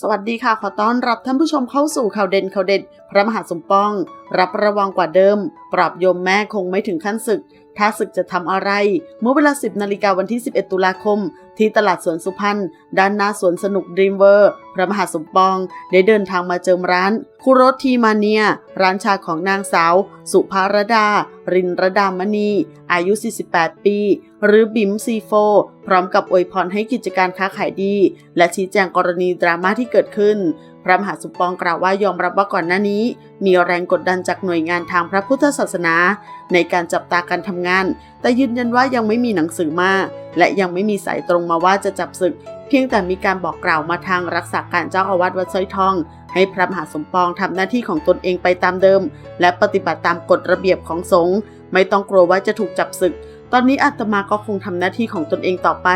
สวัสดีค่ะ ขอต้อนรับท่านผู้ชมเข้าสู่ข่าวเด่นข่าวเด็ด พระมหาสมปอง รับระวังกว่าเดิม ปรับโยมแม่คงไม่ถึงขั้นศึก ถ้าศึกจะทำอะไร เมื่อเวลา 10 นาฬิกาวันที่ 11 ตุลาคม ที่ตลาดสวนสุพรรณด้านหน้าสวนสนุกด e ีมเวอร์พระมหาสมปอง ได้เดินทางมาเจิมร้านคุโรทีมาเนีย ร้านชาของนางสาว สุภารดา รินรดามณี อายุ 48 ปี หรือบิมซีโฟพร้อมกับอวยพรให้กิจการค้าขายดี และชี้แจงกรณีดราม่าที่เกิดขึ้นพระมหาสุปองกล่าวว่ายอมรับว่าก่อนหน้านี้ มีแรงกดดันจากหน่วยงานทางพระพุทธศาสนา ในการจับตาการทำงาน แต่ยืนยันว่ายังไม่มีหนังสือมาและยังไม่มีสายตรงมาว่าจะจับศึก เพียงแต่มีการบอกกล่าวมาทางรักษาการเจ้าอาวาสวัดสร้อยทอง ให้พระมหาสมปองทำหน้าที่ของตนเองไปตามเดิม และปฏิบัติตามกฎระเบียบของสงฆ์ไม่ต้องกลัวว่าจะถูกจับศึก ตอนนี้อาตมาก็คงทำหน้าที่ของตนเองต่อไป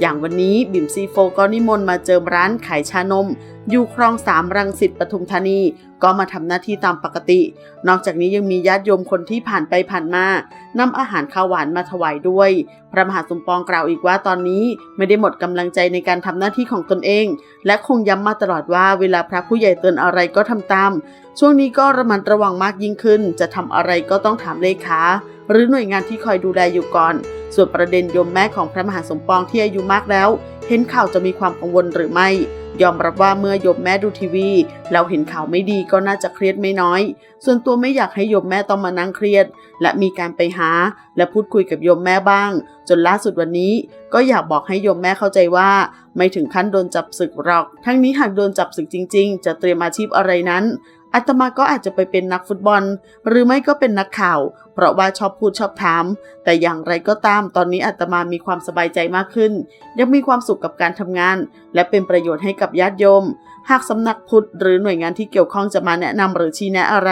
อย่างวันนี้บิ่มซีโฟก็นิมนต์มาเจิมร้านขายชานม อยู่คลองสามรังสิตปทุมธานีก็มาทำหน้าที่ตามปกติ นอกจากนี้ยังมีญาติโยมคนที่ผ่านไปผ่านมานำอาหารข้าวหวานมาถวายด้วย พระมหาสมปองกล่าวอีกว่าตอนนี้ไม่ได้หมดกำลังใจในการทำหน้าที่ของตนเอง และคงย้ำมาตลอดว่าเวลาพระผู้ใหญ่เตือนอะไรก็ทำตาม ช่วงนี้ก็ระมัดระวังมากยิ่งขึ้น จะทำอะไรก็ต้องถามเลขาหรือหน่วยงานที่คอยดูแลอยู่ก่อน ส่วนประเด็นโยมแม่ของพระมหาสมปองที่อายุมากแล้ว เห็นข่าวจะมีความกังวลหรือไม่ ยอมรับว่าเมื่อโยมแม่ดูทีวีแล้วเห็นข่าวไม่ดีก็น่าจะเครียดไม่น้อย ส่วนตัวไม่อยากให้โยมแม่ต้องมานั่งเครียด และมีการไปหา และพูดคุยกับโยมแม่บ้าง จนล่าสุดวันนี้ ก็อยากบอกให้โยมแม่เข้าใจว่า ไม่ถึงขั้นโดนจับศึกหรอก ทั้งนี้หากโดนจับศึกจริง ๆ จะเตรียมอาชีพอะไรนั้น อาตมาก็อาจจะไปเป็นนักฟุตบอล หรือไม่ก็เป็นนักข่าว เพราะว่าชอบพูดชอบถาม แต่อย่างไรก็ตามตอนนี้อาตมามีความสบายใจมากขึ้น ยังมีความสุขกับการทำงาน และเป็นประโยชน์ให้กับญาติโยม หากสำนักพุทธหรือหน่วยงานที่เกี่ยวข้องจะมาแนะนำหรือชี้แนะอะไร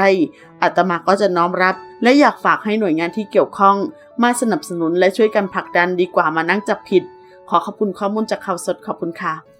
อาตมาก็จะน้อมรับ และอยากฝากให้หน่วยงานที่เกี่ยวข้อง มาสนับสนุนและช่วยกันผลักดันดีกว่ามานั่งจับผิด ขอขอบคุณข้อมูลจากข่าวสดขอบคุณค่ะ